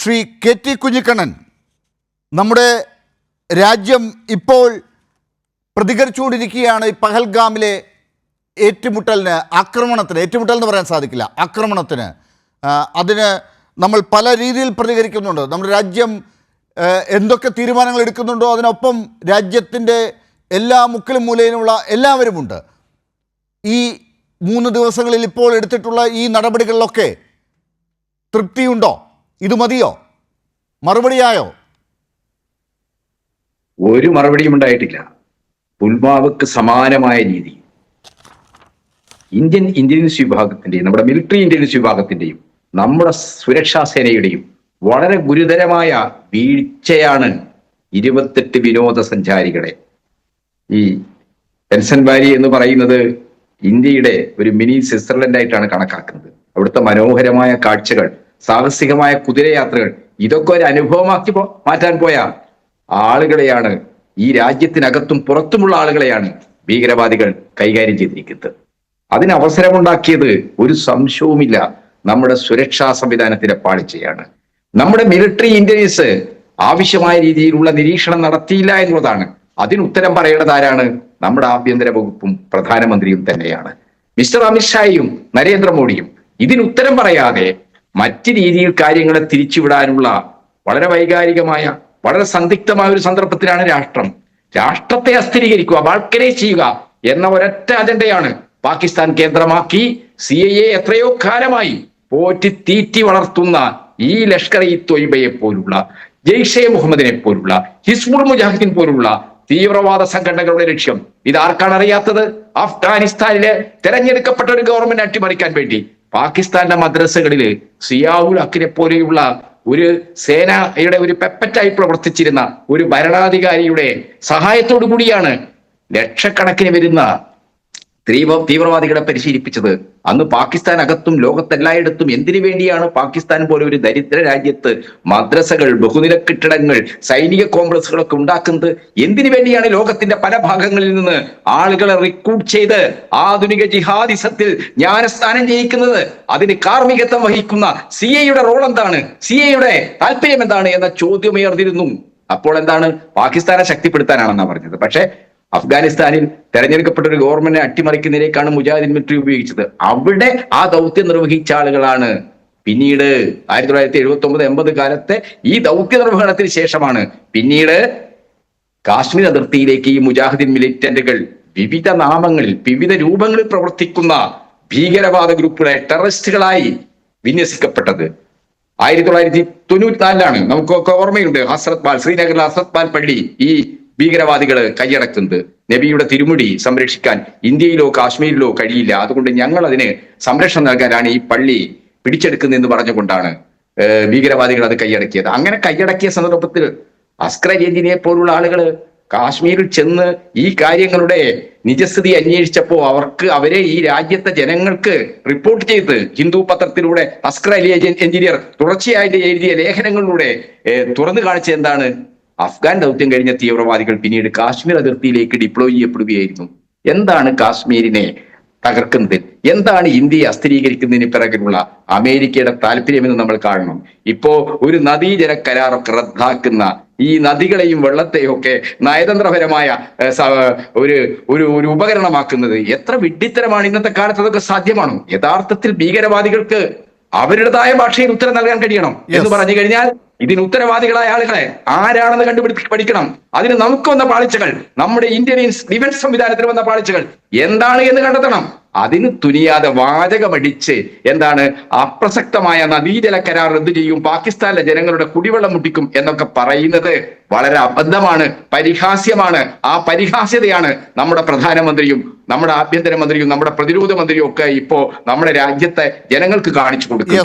Shri K T Kunhikannan നമ്മുടെ രാജ്യം ഇപ്പോൾ പ്രതികരിച്ചുകൊണ്ടിരിക്കുകയാണ് ഈ പഹൽഗാമിലെ ഏറ്റുമുട്ടലിന് ആക്രമണത്തിന്. ഏറ്റുമുട്ടൽ എന്ന് പറയാൻ സാധിക്കില്ല ആക്രമണത്തിന്. അതിന് നമ്മൾ പല രീതിയിൽ പ്രതികരിക്കുന്നുണ്ട്. നമ്മുടെ രാജ്യം എന്തൊക്കെ തീരുമാനങ്ങൾ എടുക്കുന്നുണ്ടോ അതിനൊപ്പം രാജ്യത്തിന്റെ എല്ലാ മുക്കിലും മൂലയിലുമുള്ള എല്ലാവരുമുണ്ട്. ഈ മൂന്ന് ദിവസങ്ങളിൽ ഇപ്പോൾ എടുത്തിട്ടുള്ള ഈ നടപടികളിലൊക്കെ തൃപ്തിയുണ്ടോ? ഇത് മതിയോ? മറുപടിയായോ? ഒരു മറുപടിയും ഉണ്ടായിട്ടില്ല. പുൽവാവക്ക് സമാനമായ രീതി. ഇന്ത്യൻ ഇന്റലിജൻസ് വിഭാഗത്തിന്റെയും നമ്മുടെ മിലിറ്ററി ഇന്റലിജൻസ് വിഭാഗത്തിന്റെയും നമ്മുടെ സുരക്ഷാ സേനയുടെയും വളരെ ഗുരുതരമായ വീഴ്ചയാണ് ഇരുപത്തെട്ട് വിനോദസഞ്ചാരികളെ. ഈ പെൻസൻ വാലി എന്ന് പറയുന്നത് ഇന്ത്യയുടെ ഒരു മിനി സ്വിറ്റ്സർലൻഡ് ആയിട്ടാണ് കണക്കാക്കുന്നത്. അവിടുത്തെ മനോഹരമായ കാഴ്ചകൾ സാഹസികമായ കുതിരയാത്രകൾ ഇതൊക്കെ ഒരു അനുഭവമാക്കി മാറ്റാൻ പോയ ആളുകളെയാണ്. ഈ രാജ്യത്തിനകത്തും പുറത്തുമുള്ള ആളുകളെയാണ് ഭീകരവാദികൾ കൈകാര്യം ചെയ്തിരിക്കുന്നത്. അതിന് അവസരമുണ്ടാക്കിയത് ഒരു സംശയവുമില്ല. നമ്മുടെ സുരക്ഷാ സംവിധാനത്തിന്റെ പാളിച്ചയാണ്. നമ്മുടെ മിലിറ്ററി ഇന്റലിജൻസ് ആവശ്യമായ രീതിയിലുള്ള നിരീക്ഷണം നടത്തിയില്ല എന്നുള്ളതാണ്. അതിന് ഉത്തരം പറയേണ്ടത് ആരാണ്? നമ്മുടെ ആഭ്യന്തര വകുപ്പും പ്രധാനമന്ത്രിയും തന്നെയാണ്. മിസ്റ്റർ അമിത്ഷായും നരേന്ദ്രമോദിയും. ഇതിന് ഉത്തരം പറയാതെ മറ്റ് രീതിയിൽ കാര്യങ്ങളെ തിരിച്ചുവിടാനുള്ള വളരെ വൈകാരികമായ വളരെ സന്ദിഗ്ധമായ ഒരു സന്ദർഭത്തിലാണ് രാഷ്ട്രം. രാഷ്ട്രത്തെ അസ്ഥിരീകരിക്കുക ബാൾക്കനൈസ് ചെയ്യുക എന്ന ഒരൊറ്റ അജണ്ടയാണ് പാകിസ്ഥാൻ കേന്ദ്രമാക്കി സി ഐ എ എത്രയോ കാലമായി പോറ്റി തീറ്റി വളർത്തുന്ന ഈ ലഷ്കർ ഇ തൊയ്ബയെ പോലുള്ള ജെയ്ഷെ മുഹമ്മദിനെ പോലുള്ള ഹിസ്ബുൾ മുജാഹിദ്ദീൻ പോലുള്ള തീവ്രവാദ സംഘടനകളുടെ ലക്ഷ്യം. ഇത് ആർക്കാണ് അറിയാത്തത്? അഫ്ഗാനിസ്ഥാനിലെ തെരഞ്ഞെടുക്കപ്പെട്ട ഒരു ഗവൺമെന്റ് അട്ടിമറിക്കാൻ വേണ്ടി പാകിസ്ഥാന്റെ മദ്രസകളിൽ സിയാവുൽ അക്കിനെ പോലെയുള്ള ഒരു സേനയുടെ ഒരു പെപ്പറ്റായി പ്രവർത്തിച്ചിരുന്ന ഒരു ഭരണാധികാരിയുടെ സഹായത്തോടു കൂടിയാണ് ലക്ഷക്കണക്കിന് വരുന്ന തീവ്ര തീവ്രവാദികളെ പരിശീലിപ്പിച്ചത്. അന്ന് പാകിസ്ഥാൻ അകത്തും ലോകത്തെല്ലായിടത്തും എന്തിനു വേണ്ടിയാണ് പാകിസ്ഥാൻ പോലെ ഒരു ദരിദ്ര രാജ്യത്ത് മദ്രസകൾ ബഹുനില കെട്ടിടങ്ങൾ സൈനിക കോംപ്ലക്സുകളൊക്കെ ഉണ്ടാക്കുന്നത്? എന്തിനു വേണ്ടിയാണ് ലോകത്തിന്റെ പല ഭാഗങ്ങളിൽ നിന്ന് ആളുകളെ റിക്രൂട്ട് ചെയ്ത് ആധുനിക ജിഹാദിസത്തിൽ ജ്ഞാനസ്ഥാനം ജയിക്കുന്നത് അതിന് കാർമ്മികത്വം വഹിക്കുന്ന സി എയുടെ റോൾ എന്താണ്? സി എയുടെ താല്പര്യം എന്താണ്? എന്ന ചോദ്യമുയർന്നിരുന്നു അപ്പോൾ എന്താണ്? പാകിസ്ഥാനെ ശക്തിപ്പെടുത്താനാണെന്നാണ് പറഞ്ഞത്. പക്ഷേ അഫ്ഗാനിസ്ഥാനിൽ തെരഞ്ഞെടുക്കപ്പെട്ട ഒരു ഗവൺമെന്റിനെ അട്ടിമറിക്കുന്നതിലേക്കാണ് മുജാഹിദ് മിലിറ്ററി ഉപയോഗിച്ചത്. അവിടെ ആ ദൗത്യം നിർവഹിച്ച ആളുകളാണ്. പിന്നീട് ആയിരത്തി തൊള്ളായിരത്തി എഴുപത്തി ഒമ്പത് എൺപത് കാലത്തെ ഈ ദൗത്യ നിർവഹണത്തിന് ശേഷമാണ് പിന്നീട് കാശ്മീർ അതിർത്തിയിലേക്ക് ഈ മുജാഹിദ്ദീൻ മിലിറ്റന്റുകൾ വിവിധ നാമങ്ങളിൽ വിവിധ രൂപങ്ങളിൽ പ്രവർത്തിക്കുന്ന ഭീകരവാദ ഗ്രൂപ്പുകളെ ടെററിസ്റ്റുകളായി വിന്യസിക്കപ്പെട്ടത്. ആയിരത്തി തൊള്ളായിരത്തി തൊണ്ണൂറ്റിനാലിലാണ് നമുക്കൊക്കെ ഓർമ്മയുണ്ട് ഹസ്രത് ബാൽ ശ്രീനഗറിലെ ഹസ്രത് ബാൽ പള്ളി ഈ ഭീകരവാദികൾ കൈയടക്കുന്നത്. നബിയുടെ തിരുമുടി സംരക്ഷിക്കാൻ ഇന്ത്യയിലോ കാശ്മീരിലോ കഴിയില്ല. അതുകൊണ്ട് ഞങ്ങൾ അതിന് സംരക്ഷണം നൽകാനാണ് ഈ പള്ളി പിടിച്ചെടുക്കുന്നതെന്ന് പറഞ്ഞുകൊണ്ടാണ് ഭീകരവാദികൾ അത് കൈയടക്കിയത്. അങ്ങനെ കൈയടക്കിയ സന്ദർഭത്തിൽ അസ്കർ എഞ്ചിനെ പോലുള്ള ആളുകൾ കാശ്മീരിൽ ചെന്ന് ഈ കാര്യങ്ങളുടെ നിജസ്ഥിതി അന്വേഷിച്ചപ്പോൾ അവർക്ക് അവരെ ഈ രാജ്യത്തെ ജനങ്ങൾക്ക് റിപ്പോർട്ട് ചെയ്ത് ഹിന്ദു പത്രത്തിലൂടെ അസ്കർ അലി എഞ്ചിനീയർ തുടർച്ചയായിട്ട് എഴുതിയ ലേഖനങ്ങളിലൂടെ തുറന്നു കാണിച്ച എന്താണ്? അഫ്ഗാൻ ദൗത്യം കഴിഞ്ഞ തീവ്രവാദികൾ പിന്നീട് കാശ്മീർ അതിർത്തിയിലേക്ക് ഡിപ്ലോയ് ചെയ്യപ്പെടുകയായിരുന്നു. എന്താണ് കാശ്മീരിനെ തകർക്കുന്നത്? എന്താണ് ഇന്ത്യയെ അസ്ഥിരീകരിക്കുന്നതിന് പിറകിലുള്ള അമേരിക്കയുടെ താല്പര്യമെന്ന് നമ്മൾ കാണണം. ഇപ്പോ ഒരു നദീജല കരാറൊക്കെ റദ്ദാക്കുന്ന ഈ നദികളെയും വെള്ളത്തെയും ഒക്കെ നയതന്ത്രപരമായ ഒരു ഒരു ഒരു ഉപകരണമാക്കുന്നത് എത്ര വിഡ്ഢിത്തരമാണ് ഇന്നത്തെ കാലത്ത് അതൊക്കെ സാധ്യമാണോ? യഥാർത്ഥത്തിൽ ഭീകരവാദികൾക്ക് അവരുടേതായ ഭാഷയിൽ ഉത്തരം നൽകാൻ കഴിയണം എന്ന് പറഞ്ഞു കഴിഞ്ഞാൽ ഇതിന് ഉത്തരവാദികളായ ആളുകളെ ആരാണെന്ന് കണ്ടുപിടി പഠിക്കണം. അതിന് നമുക്ക് വന്ന പാളിച്ചകൾ നമ്മുടെ ഇന്ത്യൻ ഡിഫൻസ് സംവിധാനത്തിന് വന്ന പാളിച്ചകൾ എന്താണ് എന്ന് കണ്ടെത്തണം. അതിന് തുനിയാതെ വാചകമടിച്ച് എന്താണ് അപ്രസക്തമായ നദീജല കരാർ റദ്ദു ചെയ്യും പാകിസ്ഥാനിലെ ജനങ്ങളുടെ കുടിവെള്ളം മുട്ടിക്കും എന്നൊക്കെ പറയുന്നത് വളരെ അബദ്ധമാണ് പരിഹാസ്യമാണ്. ആ പരിഹാസ്യതയാണ് നമ്മുടെ പ്രധാനമന്ത്രിയും നമ്മുടെ ആഭ്യന്തരമന്ത്രിയും നമ്മുടെ പ്രതിരോധ മന്ത്രിയും ഒക്കെ ഇപ്പോ നമ്മുടെ രാജ്യത്തെ ജനങ്ങൾക്ക് കാണിച്ചു കൊടുക്കുന്നത്.